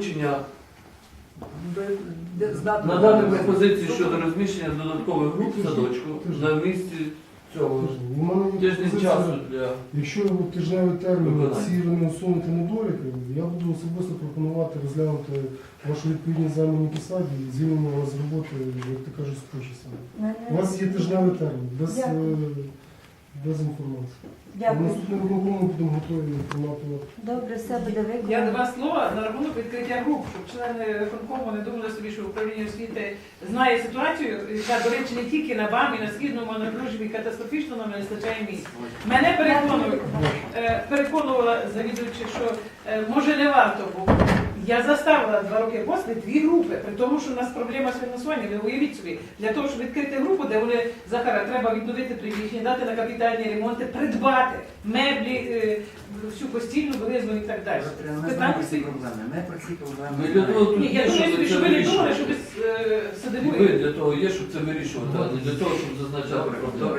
Розміщення надати пропозиції щодо розміщення додаткових груп в садочку на місці цього У мене є тиждень пропозиція, часу для Якщо у тижневий термін Виконання. ці не усунути недоліки, я буду особисто пропонувати розглянути вашу відповідність займаній посаді і звільнення вас з роботи, як ти кажеш, з почесами. У вас є тижневий термін, без, е, Дякую. Без інформації. Дякую. Наступного виконкому будемо готові приймати. Добре, все буде Я виконано. два слова на рахунок відкриття груп, щоб члени виконкому не думали собі, що управління освіти знає ситуацію, яка, до речі, не тільки на БАМі, на східному, а на Дружбі катастрофічно нам не вистачає місць. Мене переконують, е, переконувала завідуючи, що е, може не варто, бо я заставила два роки після дві групи, при тому, що у нас проблема з фінансуванням. Ви уявіть собі, для того, щоб відкрити групу, де вони Захара, треба відновити приміщення, дати на капітальні ремонти, придбати меблі, е, всю постільну білизну і так далі. Ми Питання знаємо ці проблеми. Ми про ці проблеми. Ні, я думаю, що ви не думали, що ви е, сидимо. ви для того є, щоб це вирішувати, а не для того, щоб зазначати проблеми.